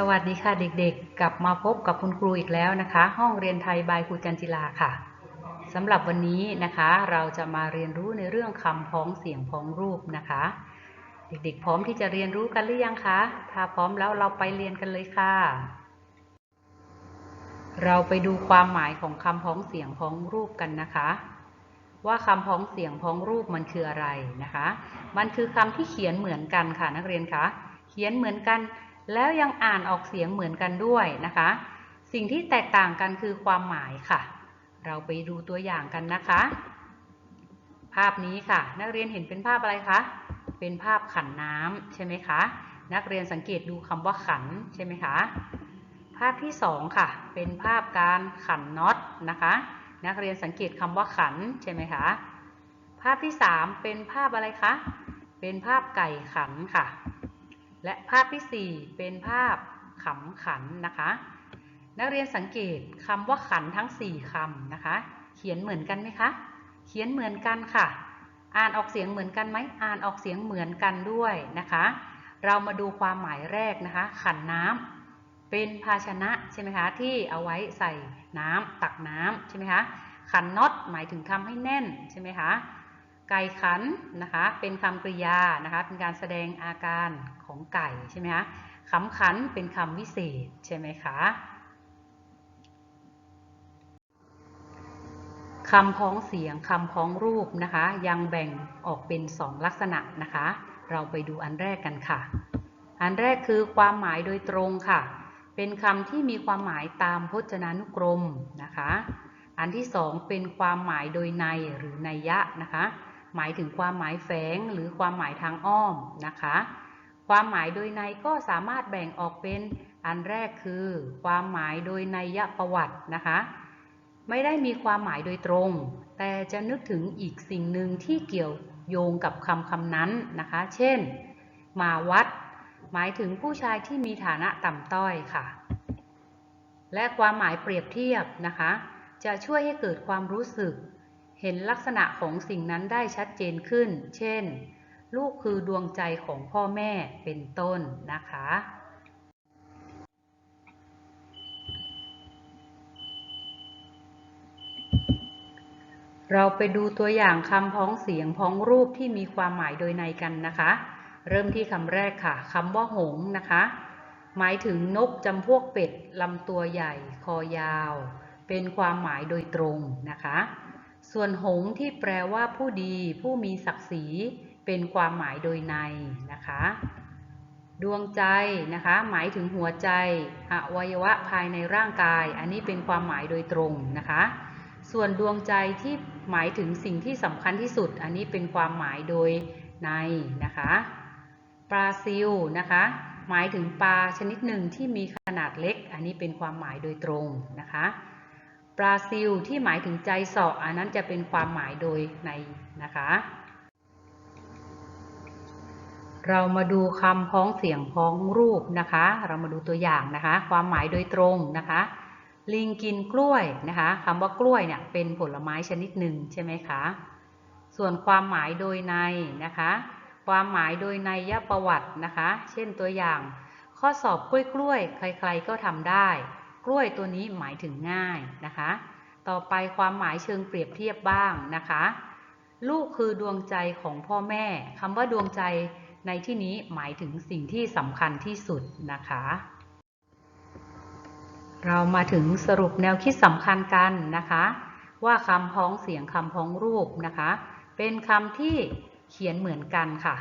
สวัสดีค่ะเด็กๆ กลับมาพบกับคุณครูอีกแล้วนะคะ ห้องเรียนไทยบายครูจันจิลาค่ะสำหรับวันนี้นะคะ เราจะมาเรียนรู้ในเรื่องคำพ้องเสียงพ้องรูปนะคะ เด็กๆ พร้อมที่จะเรียนรู้กันหรือยังคะ ถ้าพร้อมแล้วเราไปเรียนกันเลยค่ะ เราไปดูความหมายของคำพ้องเสียงพ้องรูปกันนะคะ ว่าคำพ้องเสียงพ้องรูปมันคืออะไรนะคะ มันคือคำที่เขียนเหมือนกันค่ะนักเรียนคะเขียนเหมือนกัน แล้วยังอ่านออกเสียงเหมือนกันด้วยนะคะ สิ่งที่แตกต่างกันคือความหมายค่ะ เราไปดูตัวอย่างกันนะคะ ภาพนี้ค่ะ นักเรียนเห็นเป็นภาพอะไรคะ เป็นภาพขันน้ำใช่ไหมคะ นักเรียนสังเกตดูคำว่าขันใช่ไหมคะ ภาพที่สองค่ะ เป็นภาพการขันน็อตนะคะ นักเรียนสังเกตคำว่าขันใช่ไหมคะ ภาพที่สามเป็นภาพอะไรคะ เป็นภาพไก่ขันค่ะ และภาพที่ 4 เป็นภาพขำขันนะคะ นักเรียนสังเกตคำว่าขันทั้ง 4คำนะคะ เขียนเหมือนกันไหมคะ เขียนเหมือนกันค่ะ อ่านออกเสียงเหมือนกันไหมอ่านออกเสียงเหมือนกันด้วยนะคะ เรามาดูความหมายแรกนะคะ ขันน้ำเป็นภาชนะใช่ไหมคะที่เอาไว้ใส่น้ำตักน้ำใช่ไหมคะขันน็อตหมายถึงทำให้แน่นใช่ไหมคะ ไก่ขันนะคะ เป็นคำกริยานะคะ เป็นการแสดงอาการของไก่ใช่ไหมคะขำขันเป็นคำวิเศษใช่ไหมคะคำพ้องเสียงคำพ้องรูปนะคะ ยังแบ่งออกเป็นสองลักษณะนะคะ เราไปดูอันแรกกันค่ะ อันแรกคือความหมายโดยตรงค่ะ เป็นคำที่มีความหมายตามพจนานุกรมนะคะ อันที่สองเป็นความหมายโดยในหรือนัยยะนะคะ หมายถึงความหมายแฝงหรือความหมายทางอ้อมนะคะ ความหมายโดยในก็สามารถแบ่งออกเป็นอันแรกคือความหมายโดยในยยะประวัตินะคะ ไม่ได้มีความหมายโดยตรง แต่จะนึกถึงอีกสิ่งหนึ่งที่เกี่ยวโยงกับคำคำนั้นนะคะ เช่น มาวัด หมายถึงผู้ชายที่มีฐานะต่ำต้อยค่ะ และความหมายเปรียบเทียบนะคะ จะช่วยให้เกิดความรู้สึก เห็นลักษณะของสิ่งนั้นได้ชัดเจนขึ้น เช่น ลูกคือดวงใจของพ่อแม่เป็นต้นนะคะ เราไปดูตัวอย่างคำพ้องเสียงพ้องรูปที่มีความหมายโดยในกันนะคะ เริ่มที่คำแรกค่ะคำว่าหงส์นะคะ หมายถึงนกจำพวกเป็ดลำตัวใหญ่ คอยาว เป็นความหมายโดยตรงนะคะ ส่วนหงที่แปลว่าผู้ดี ผู้มีศักดิ์ศรีเป็นความหมายโดยในนะคะ ดวงใจนะคะ หมายถึงหัวใจอวัยวะภายในร่างกาย อันนี้เป็นความหมายโดยตรงนะคะ ส่วนดวงใจที่หมายถึงสิ่งที่สำคัญที่สุด อันนี้เป็นความหมายโดยในนะคะปลาซิลนะคะ หมายถึงปลาชนิดหนึ่งที่มีขนาดเล็ก อันนี้เป็นความหมายโดยตรงนะคะ ปลาซิลที่หมายถึงใจเสาะอันนั้นจะเป็นความหมายโดยในนะคะ เรามาดูคำพ้องเสียงพ้องรูปนะคะ เรามาดูตัวอย่างนะคะ ความหมายโดยตรงนะคะ ลิงกินกล้วยนะคะคำว่ากล้วยเนี่ยเป็นผลไม้ชนิดหนึ่งใช่ไหมคะ ส่วนความหมายโดยในนะคะ ความหมายโดยในยประวัตินะคะ เช่นตัวอย่าง ข้อสอบกล้วยกล้วยใคร ๆก็ทำได้ กล้วยตัวนี้หมายถึงง่ายนะคะ ต่อไปความหมายเชิงเปรียบเทียบบ้างนะคะ ลูกคือดวงใจของพ่อแม่คำว่าดวงใจในที่นี้หมายถึงสิ่งที่สำคัญที่สุดนะคะ เรามาถึงสรุปแนวคิดสำคัญกันนะคะ ว่าคำพ้องเสียงคำพ้องรูปนะคะ เป็นคำที่เขียนเหมือนกันค่ะ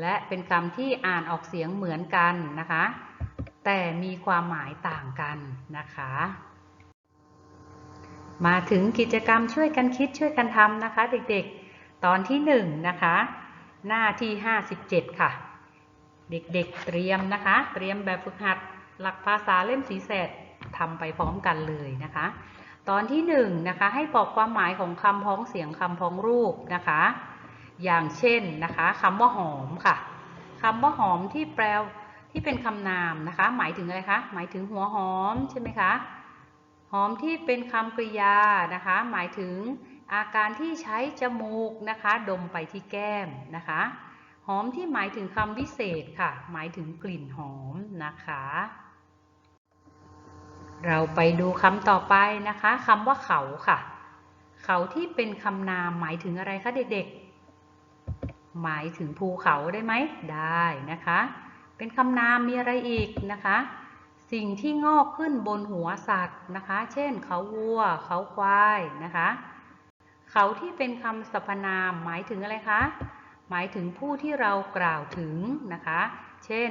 และเป็นคำที่อ่านออกเสียงเหมือนกันนะคะ แต่มีความหมายต่างกันนะคะ มาถึงกิจกรรมช่วยกันคิดช่วยกันทำนะคะ เด็กๆ ตอนที่1นนะคะ หน้าที่ 57 ค่ะ เด็กๆเตรียมนะคะ เตรียมแบบฝึกหัดหลักภาษาเล่มสีแสดทำไปพร้อมกันเลยนะคะ ตอนที่1นนะคะให้บอกความหมายของคำพ้องเสียงคำพ้องรูปนะคะ อย่างเช่นนะคะคำว่าหอมค่ะคำว่าหอมที่แปล ที่เป็นคำนามนะคะ หมายถึงอะไรคะ หมายถึงหัวหอมใช่ไหมคะ หอมที่เป็นคำกริยานะคะ หมายถึงอาการที่ใช้จมูกนะคะ ดมไปที่แก้มนะคะ หอมที่หมายถึงคำวิเศษค่ะ หมายถึงกลิ่นหอมนะคะ เราไปดูคำต่อไปนะคะคำว่าเขาค่ะ เขาที่เป็นคำนามหมายถึงอะไรคะเด็กๆ หมายถึงภูเขาได้ไหม ได้นะคะ เป็นคำนามมีอะไรอีกนะคะ สิ่งที่งอกขึ้นบนหัวสัตว์นะคะ เช่น เขาวัว เขาควายนะคะ เขาที่เป็นคำสรรพนามหมายถึงอะไรคะ หมายถึงผู้ที่เรากล่าวถึงนะคะ เช่น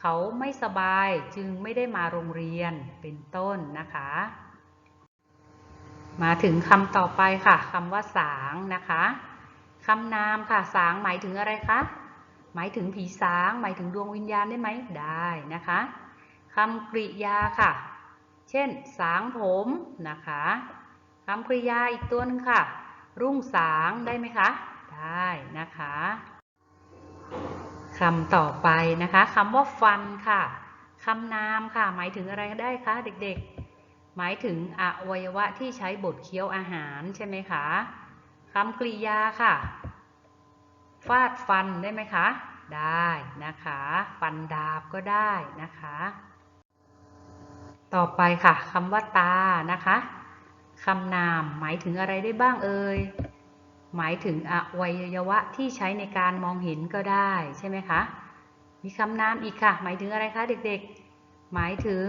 เขาไม่สบายจึงไม่ได้มาโรงเรียนเป็นต้นนะคะ มาถึงคำต่อไปค่ะคำว่าสางนะคะคำนามค่ะสางหมายถึงอะไรคะ หมายถึงผีสาง หมายถึงดวงวิญญาณได้ไหมได้นะคะคำกริยาค่ะ เช่น สางผมนะคะคำกริยาอีกตัวหนึงค่ะ รุ่งสางได้ไหมคะ ได้นะคะคำต่อไปนะคะคำว่าฟันค่ะคำนามค่ะ หมายถึงอะไรได้คะเด็กๆ หมายถึงอวัยวะที่ใช้บดเคี้ยวอาหารใช่ไหมคะคำกริยาค่ะ ฟาดฟันได้ไหมคะ ได้นะคะ ฟันดาบก็ได้นะคะ ต่อไปค่ะคำว่าตานะคะคำนามหมายถึงอะไรได้บ้างเอ่ย หมายถึงอวัยวะที่ใช้ในการมองเห็นก็ได้ใช่ไหมคะ มีคำนามอีกค่ะ หมายถึงอะไรคะเด็กๆ หมายถึง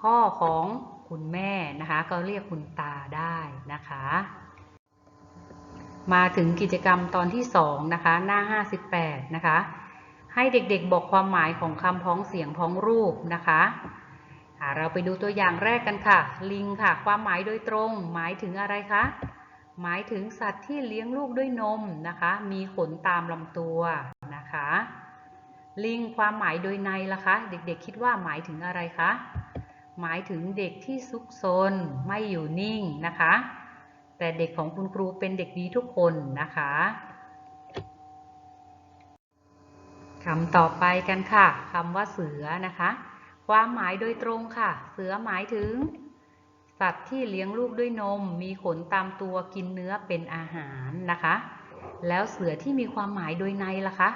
พ่อของคุณแม่นะคะ ก็เรียกคุณตาได้นะคะ มาถึงกิจกรรมตอนที่2นะคะหน้า 58 นะคะ ให้เด็กๆบอกความหมายของคำพ้องเสียงพ้องรูปนะคะเราไปดูตัวอย่างแรกกันค่ะ ลิงค่ะ ความหมายโดยตรง หมายถึงอะไรคะ หมายถึงสัตว์ที่เลี้ยงลูกด้วยนมนะคะ มีขนตามลำตัวนะคะ ลิงความหมายโดยในล่ะคะ เด็กๆคิดว่าหมายถึงอะไรคะ หมายถึงเด็กที่ซุกซนไม่อยู่นิ่งนะคะ แต่เด็กของคุณครูเป็นเด็กดีทุกคนนะคะคำต่อไปกันค่ะคำว่าเสือนะคะ ความหมายโดยตรงค่ะ เสือหมายถึง สัตว์ที่เลี้ยงลูกด้วยนม มีขนตามตัวกินเนื้อเป็นอาหารนะคะ แล้วเสือที่มีความหมายโดยในล่ะคะ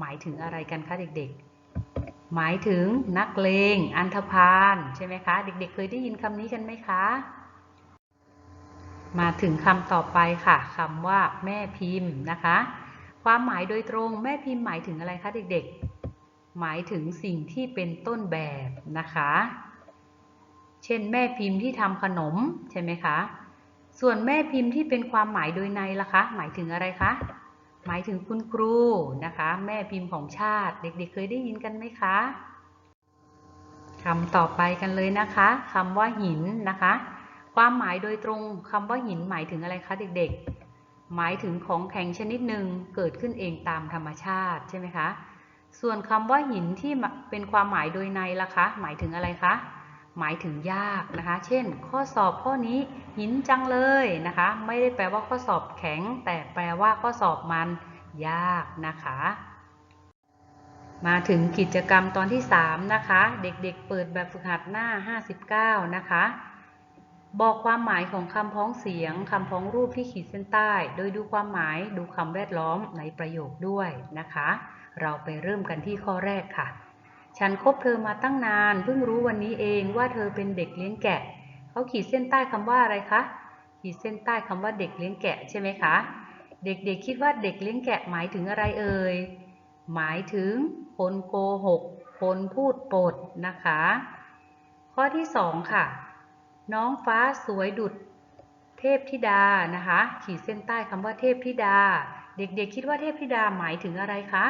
หมายถึงอะไรกันคะเด็กๆ หมายถึงนักเลง อันธพาลใช่ไหมคะ เด็กๆ เคยได้ยินคำนี้กันไหมคะ มาถึงคำต่อไปค่ะคำว่าแม่พิมพ์นะคะ ความหมายโดยตรงแม่พิมพ์หมายถึงอะไรคะเด็กๆ หมายถึงสิ่งที่เป็นต้นแบบนะคะ เช่นแม่พิมพ์ที่ทำขนมใช่ไหมคะ ส่วนแม่พิมพ์ที่เป็นความหมายโดยในล่ะคะ หมายถึงอะไรคะ หมายถึงคุณครูนะคะ แม่พิมพ์ของชาติ เด็กๆ เคยได้ยินกันไหมคะคำต่อไปกันเลยนะคะคำว่าหินนะคะ ความหมายโดยตรงคำว่าหินหมายถึงอะไรคะเด็กๆ หมายถึงของแข็งชนิดหนึ่งเกิดขึ้นเองตามธรรมชาติใช่ไหมคะ ส่วนคำว่าหินที่เป็นความหมายโดยในล่ะคะ หมายถึงอะไรคะ หมายถึงยากนะคะ เช่น ข้อสอบข้อนี้หินจังเลยนะคะ ไม่ได้แปลว่าข้อสอบแข็ง แต่แปลว่าข้อสอบมันยากนะคะ มาถึงกิจกรรมตอนที่ 3 นะคะ เด็กๆเปิดแบบฝึกหัดหน้า 59 นะคะ บอกความหมายของคำพ้องเสียงคำพ้องรูปที่ขีดเส้นใต้ โดยดูความหมายดูคำแวดล้อมในประโยคด้วยนะคะ เราไปเริ่มกันที่ข้อแรกค่ะ ฉันคบเธอมาตั้งนาน เพิ่งรู้วันนี้เองว่าเธอเป็นเด็กเลี้ยงแกะเขาขีดเส้นใต้คำว่าอะไรคะขีดเส้นใต้คำว่าเด็กเลี้ยงแกะใช่ไหมคะ เด็กๆคิดว่าเด็กเลี้ยงแกะหมายถึงอะไรเอ่ยหมายถึงคนโกหกคนพูดปดนะคะ ข้อที่สองค่ะ น้องฟ้าสวยดุดเทพธิดานะคะ ขีดเส้นใต้คำว่าเทพธิดา เด็กๆคิดว่าเทพธิดาหมายถึงอะไรคะ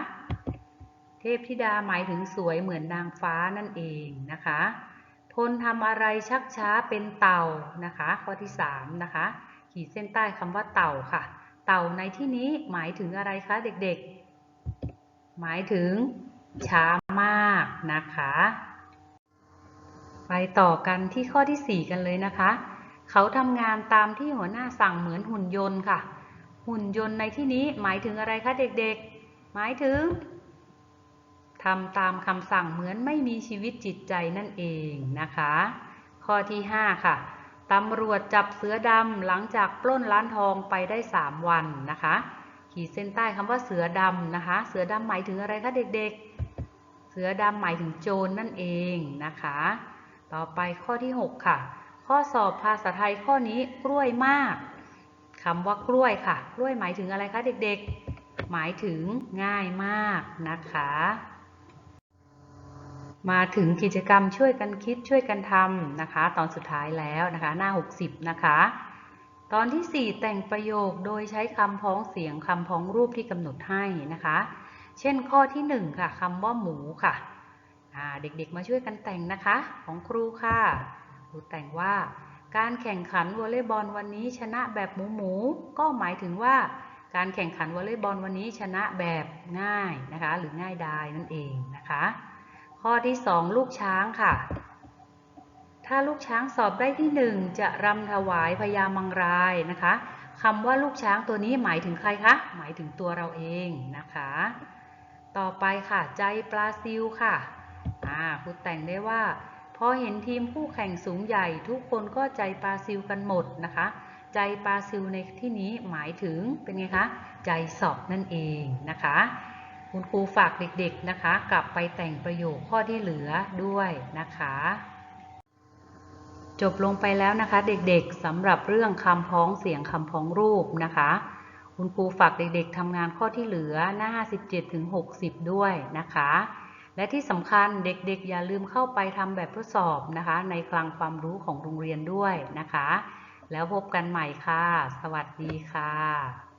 เทพธิดาหมายถึงสวยเหมือนนางฟ้านั่นเองนะคะ ทนทำอะไรชักช้าเป็นเต่านะคะ ข้อที่3นะคะ ขีดเส้นใต้คำว่าเต่าค่ะ เต่าในที่นี้หมายถึงอะไรคะเด็กๆ หมายถึงช้ามากนะคะ ไปต่อกันที่ข้อที่ 4 กันเลยนะคะ เขาทำงานตามที่หัวหน้าสั่งเหมือนหุ่นยนต์ค่ะ หุ่นยนต์ในที่นี้หมายถึงอะไรคะเด็กๆ หมายถึงทำตามคำสั่งเหมือนไม่มีชีวิตจิตใจนั่นเองนะคะ ข้อที่ 5 ค่ะตำรวจจับเสือดำหลังจากปล้นร้านทองไปได้ 3 วันนะคะ ขีดเส้นใต้คำว่าเสือดำนะคะ เสือดำหมายถึงอะไรคะเด็กๆ เสือดำหมายถึงโจรนนั่นเองนะคะ ต่อไปข้อที่ 6 ค่ะ ข้อสอบภาษาไทยข้อนี้กล้วยมากคำว่ากล้วยค่ะ กล้วยหมายถึงอะไรคะเด็กๆ หมายถึงง่ายมากนะคะ มาถึงกิจกรรมช่วยกันคิดช่วยกันทำนะคะ ตอนสุดท้ายแล้วนะคะ หน้า 60 นะคะ ตอนที่ 4 แต่งประโยคโดยใช้คำพ้องเสียงคำพ้องรูปที่กำหนดให้นะคะ เช่นข้อที่ 1 ค่ะคำว่าหมูค่ะ เด็กๆมาช่วยกันแต่งนะคะของครูค่ะ ครูแต่งว่าการแข่งขันวอลเลย์บอลวันนี้ชนะแบบหมูหมูๆก็หมายถึงว่าการแข่งขันวอลเลย์บอลวันนี้ชนะแบบง่ายนะคะ หรือง่ายดายนั่นเองนะคะ ข้อที่ 2 ลูกช้างค่ะ ถ้าลูกช้างสอบได้ที่ 1 จะรำถวายพญามังรายนะคะคำว่าลูกช้างตัวนี้หมายถึงใครคะหมายถึงตัวเราเองนะคะ ต่อไปค่ะใจปลาซิลค่ะ ครูแต่งได้ว่าพอเห็นทีมคู่แข่งสูงใหญ่ทุกคนก็ใจปลาซิลกันหมดนะคะ ใจปลาซิลในที่นี้หมายถึงเป็นไงคะใจสอบนั่นเองนะคะ คุณครูฝากเด็กๆนะคะ กลับไปแต่งประโยคข้อที่เหลือด้วยนะคะ จบลงไปแล้วนะคะ เด็กๆสำหรับเรื่องคำพ้องเสียงคำพ้องรูปนะคะคุณครูฝากเด็กๆทำงานข้อที่เหลือหน้า 57ถึง60 ด้วยนะคะ และที่สำคัญเด็กๆ อย่าลืมเข้าไปทำแบบทดสอบนะคะ ในคลังความรู้ของโรงเรียนด้วยนะคะ แล้วพบกันใหม่ค่ะ สวัสดีค่ะ